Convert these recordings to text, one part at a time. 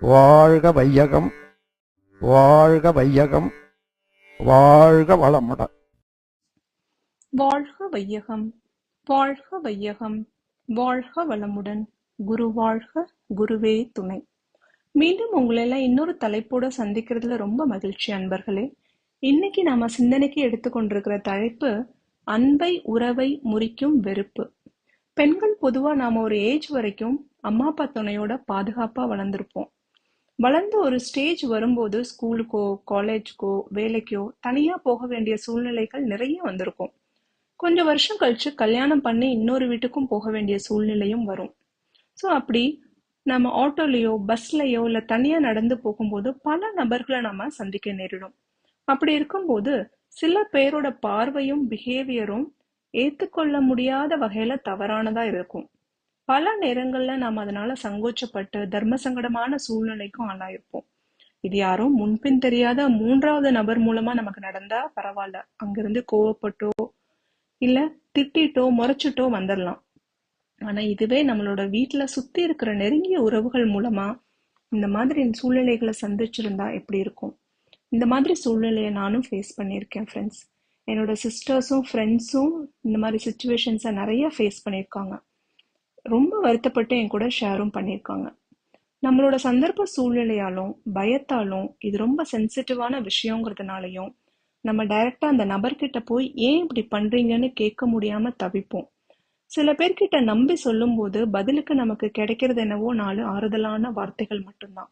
வாழ்க வையகம் வாழ்க வையகம் வாழ்க வளமுடன் வாழ்க வையகம் வாழ்க வையகம் வாழ்க வளமுடன். குரு வாழ்க குருவே துணை. மீண்டும் உங்களெல்லாம் இன்னொரு தலைப்போட சந்திக்கிறதுல ரொம்ப மகிழ்ச்சி அன்பர்களே. இன்னைக்கு நாம சிந்தனைக்கு எடுத்துக்கொண்டிருக்கிற தலைப்பு அன்பை உறவை முறிக்கும் வெறுப்பு. பெண்கள் பொதுவா நாம ஒரு ஏஜ் வரைக்கும் அம்மா அப்பா துணையோட பாதுகாப்பா வளர்ந்துருப்போம். வளர்ந்து ஒரு ஸ்டேஜ் வரும்போது ஸ்கூலுக்கோ காலேஜ்க்கோ வேலைக்கோ தனியா போக வேண்டிய சூழ்நிலைகள் நிறைய வந்திருக்கும். கொஞ்சம் வருஷம் கழிச்சு கல்யாணம் பண்ணி இன்னொரு வீட்டுக்கும் போக வேண்டிய சூழ்நிலையும் வரும். ஸோ அப்படி நம்ம ஆட்டோலையோ பஸ்லையோ இல்லை தனியா நடந்து போகும்போது பல நபர்களை நம்ம சந்திக்க நேரிடும். அப்படி இருக்கும்போது சில பேரோட பார்வையும் பிஹேவியரும் ஏத்துக்கொள்ள முடியாத வகையில தவறானதா இருக்கும். பல நேரங்கள்ல நாம் அதனால சங்கோச்சப்பட்டு தர்ம சங்கடமான சூழ்நிலைக்கும் ஆளாயிருப்போம். இது யாரும் முன்பின் தெரியாத மூன்றாவது நபர் மூலமா நமக்கு நடந்தா பரவாயில்ல. அங்கிருந்து கோவப்பட்டோ இல்ல திட்டிட்டோ முறைச்சிட்டோ வந்துடலாம் ஆனா இதுவே நம்மளோட வீட்டுல சுத்தி இருக்கிற நெருங்கிய உறவுகள் மூலமா இந்த மாதிரி சூழ்நிலைகளை சந்திச்சிருந்தா எப்படி இருக்கும்? இந்த மாதிரி சூழ்நிலையை நானும் ஃபேஸ் பண்ணியிருக்கேன் ஃப்ரெண்ட்ஸ் என்னோட சிஸ்டர்ஸும் ஃப்ரெண்ட்ஸும் இந்த மாதிரி சுச்சுவேஷன்ஸை நிறைய ஃபேஸ் பண்ணியிருக்காங்க. ரொம்ப வருத்தப்பட்டு என் கூட ஷேரும் பண்ணியிருக்காங்க நம்மளோட சந்தர்ப்ப சூழ்நிலையாலும் பயத்தாலும் இது ரொம்ப சென்சிட்டிவான விஷயங்கிறதுனாலையும் நம்ம டைரக்டா அந்த நபர்கிட்ட போய் ஏன் இப்படி பண்றீங்கன்னு கேட்க முடியாம தவிப்போம். சில பேர்கிட்ட நம்பி சொல்லும்போது பதிலுக்கு நமக்கு கிடைக்கிறது என்னவோ நாலு ஆறுதலான வார்த்தைகள் மட்டும்தான்.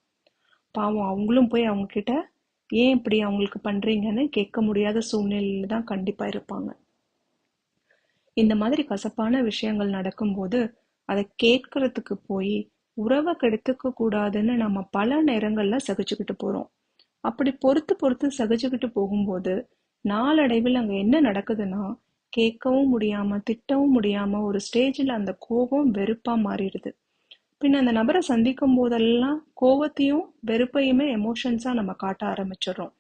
பாவம் அவங்களும் போய் அவங்க கிட்ட ஏன் இப்படி அவங்களுக்கு பண்றீங்கன்னு கேட்க முடியாத சூழ்நிலையில தான் கண்டிப்பா இருப்பாங்க. இந்த மாதிரி கசப்பான விஷயங்கள் நடக்கும்போது அதை கேட்கறதுக்கு போய் உறவை கெடுத்துக்க கூடாதுன்னு நம்ம பல நேரங்கள்ல சகிச்சுக்கிட்டு போறோம். அப்படி பொறுத்து பொறுத்து சகிச்சுக்கிட்டு போகும்போது நாளடைவில் அங்க என்ன நடக்குதுன்னா கேட்கவும் முடியாம திட்டவும் முடியாம ஒரு ஸ்டேஜில் அந்த கோபம் வெறுப்பா மாறிடுது. பின் அந்த நபரை சந்திக்கும் போதெல்லாம் கோவத்தையும் வெறுப்பையுமே எமோஷன்ஸா நம்ம காட்ட ஆரம்பிச்சிடுறோம்.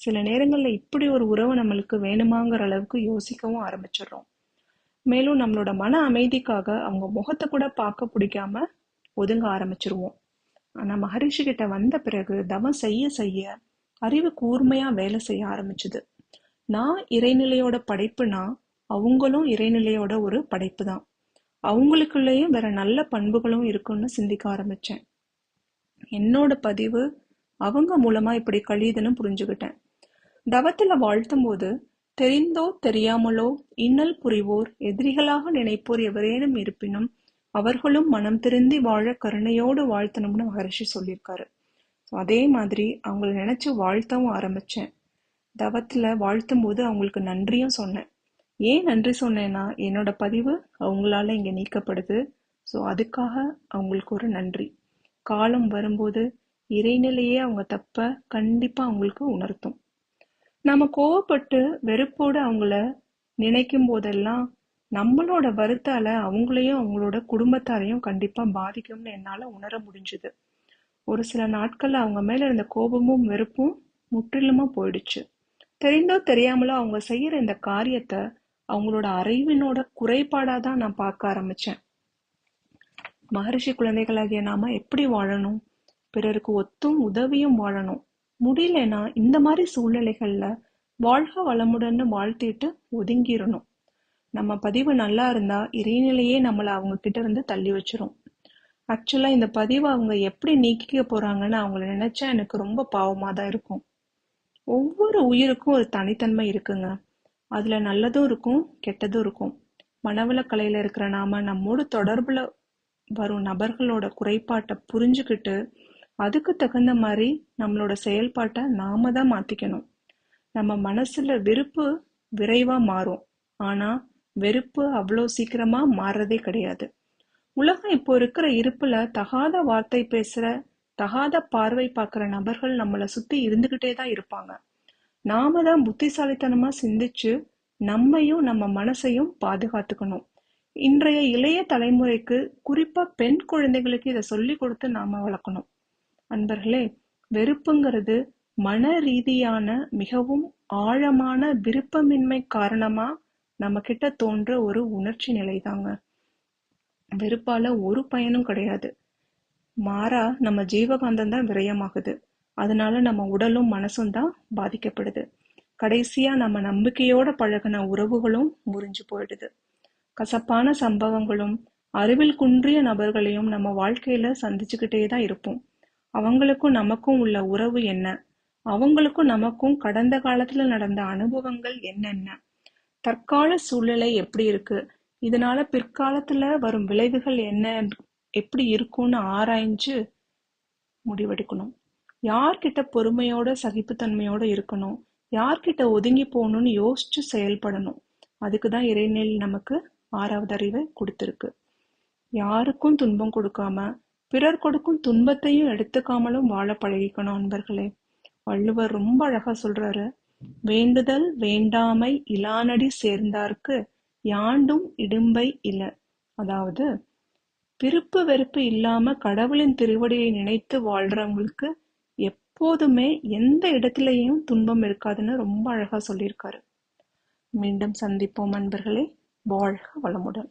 சில நேரங்கள்ல இப்படி ஒரு உறவு நம்மளுக்கு வேணுமாங்கிற அளவுக்கு யோசிக்கவும் ஆரம்பிச்சிடுறோம். மேலும் நம்மளோட மன அமைதிக்காக அவங்க முகத்தை கூட பார்க்க பிடிக்காம ஒதுங்க ஆரம்பிச்சிருவோம். ஆனா மகரிஷி கிட்ட வந்த பிறகு தவம் செய்ய செய்ய அறிவு கூர்மையா வேலை செய்ய ஆரம்பிச்சுது. நான் இறைநிலையோட படைப்புனா அவங்களும் இறைநிலையோட ஒரு படைப்பு தான் அவங்களுக்குள்ளேயும் வேற நல்ல பண்புகளும் இருக்குன்னு சிந்திக்க ஆரம்பிச்சேன். என்னோட பதிவு அவங்க மூலமா இப்படி கழியுதுன்னு புரிஞ்சுக்கிட்டேன். தவத்துல வாழ்த்தும் போது தெரிந்தோ தெரியாமலோ இன்னல் புரிவோர் எதிரிகளாக நினைப்போர் எவரேனும் இருப்பினும் அவர்களும் மனம் திருந்தி வாழ கருணையோடு வாழ்த்தணும்னு மகரிஷி சொல்லியிருக்காரு. ஸோ அதே மாதிரி அவங்கள நினைச்சு வாழ்த்தவும் ஆரம்பிச்சேன். தவத்துல வாழ்த்தும் போது அவங்களுக்கு நன்றியும் சொன்னேன். ஏன் நன்றி சொன்னேன்னா என்னோட பதிவு அவங்களால இங்க நீக்கப்படுது. ஸோ அதுக்காக அவங்களுக்கு ஒரு நன்றி. காலம் வரும்போது இறைநிலையே அவங்க தப்ப கண்டிப்பா அவங்களுக்கு உணர்த்தும். நாம கோவப்பட்டு வெறுப்போடு அவங்கள நினைக்கும் போதெல்லாம் நம்மளோட வருத்தால அவங்களையும் அவங்களோட குடும்பத்தாரையும் கண்டிப்பா பாதிக்கும்னு என்னால உணர முடிஞ்சுது. ஒரு சில நாட்கள்ல அவங்க மேல இருந்த கோபமும் வெறுப்பும் முற்றிலுமா போயிடுச்சு. தெரிந்தோ தெரியாமலோ அவங்க செய்யற இந்த காரியத்தை அவங்களோட அறிவினோட குறைபாடா தான் நான் பார்க்க ஆரம்பிச்சேன். மகரிஷி குழந்தைகளாகிய நாம எப்படி வாழணும்? பிறருக்கு ஒத்தும் உதவியும் வாழணும். முடியலன்னா இந்த மாதிரி சூழ்நிலைகளில் வாழ்க வளமுடன்னு வாழ்த்திட்டு ஒதுங்கிடணும். நம்ம பதிவு நல்லா இருந்தா இறைநிலையே நம்மளை அவங்க கிட்ட இருந்து தள்ளி வச்சிரும். ஆக்சுவலாக இந்த பதிவை அவங்க எப்படி நீக்கிக்க போறாங்கன்னு அவங்கள நினைச்சா எனக்கு ரொம்ப பாவமாக தான் இருக்கும். ஒவ்வொரு உயிருக்கும் ஒரு தனித்தன்மை இருக்குங்க. அதுல நல்லதும் இருக்கும் கெட்டதும் இருக்கும். மனவளக்கலையில் இருக்கிற நாம நம்மோடு தொடர்புல வரும் நபர்களோட குறைபாட்டை புரிஞ்சுக்கிட்டு அதுக்கு தகுந்த மாதிரி நம்மளோட செயல்பாட்டை நாம தான் மாத்திக்கணும். நம்ம மனசுல விருப்பு விரைவா மாறும். ஆனா வெறுப்பு அவ்வளோ சீக்கிரமா மாறுறதே கிடையாது. உலகம் இப்போ இருக்கிற இருப்புல தகாத வார்த்தை பேசுகிற தகாத பார்வை பார்க்குற நபர்கள் நம்மளை சுற்றி இருந்துகிட்டே தான் இருப்பாங்க. நாம தான் புத்திசாலித்தனமாக சிந்திச்சு நம்மையும் நம்ம மனசையும் பாதுகாத்துக்கணும். இன்றைய இளைய தலைமுறைக்கு குறிப்பாக பெண் குழந்தைகளுக்கு இதை சொல்லி கொடுத்து நாம வளர்க்கணும். அன்பர்களே வெறுப்புங்கிறது மன ரீதியான மிகவும் ஆழமான விருப்பமின்மை காரணமா நம்ம கிட்ட தோன்ற ஒரு உணர்ச்சி நிலைதாங்க. வெறுப்பால ஒரு பயனும் கிடையாது. மாறா நம்ம ஜீவகாந்தம் தான் விரயமாகுது. அதனால நம்ம உடலும் மனசும் தான் பாதிக்கப்படுது. கடைசியா நம்ம நம்பிக்கையோட பழகின உறவுகளும் முறிஞ்சு போயிடுது. கசப்பான சம்பவங்களும் அறிவில் குன்றிய நபர்களையும் நம்ம வாழ்க்கையில சந்திச்சுக்கிட்டே தான் இருப்போம். அவங்களுக்கும் நமக்கும் உள்ள உறவு என்ன? அவங்களுக்கும் நமக்கும் கடந்த காலத்துல நடந்த அனுபவங்கள் என்னென்ன? தற்கால சூழ்நிலை எப்படி இருக்கு? இதனால பிற்காலத்துல வரும் விளைவுகள் என்ன? எப்படி இருக்கும்னு ஆராய்ஞ்சு முடிவெடுக்கணும். யார்கிட்ட பொறுமையோட சகிப்புத்தன்மையோட இருக்கணும்? யார்கிட்ட ஒதுங்கி போகணும்னு யோசிச்சு செயல்படணும். அதுக்கு தான் இறைநெல் நமக்கு ஆறாவது அறிவை கொடுத்துருக்கு. யாருக்கும் துன்பம் கொடுக்காம பிறர் கொடுக்கும் துன்பத்தையும் எடுத்துக்காமலும் வாழ பழகிக்கணும் அன்பர்களே வள்ளுவர் ரொம்ப அழகா சொல்றாரு. வேண்டுதல் வேண்டாமை இலானடி சேர்ந்தார்க்கு யாண்டும் இடும்பை இல அதாவது விருப்பு வெறுப்பு இல்லாம கடவுளின் திருவடியை நினைத்து வாழ்றவங்களுக்கு எப்போதுமே எந்த இடத்துலையும் துன்பம் இருக்காதுன்னு ரொம்ப அழகா சொல்லியிருக்காரு. மீண்டும் சந்திப்போம் அன்பர்களே வாழ்க வளமுடன்.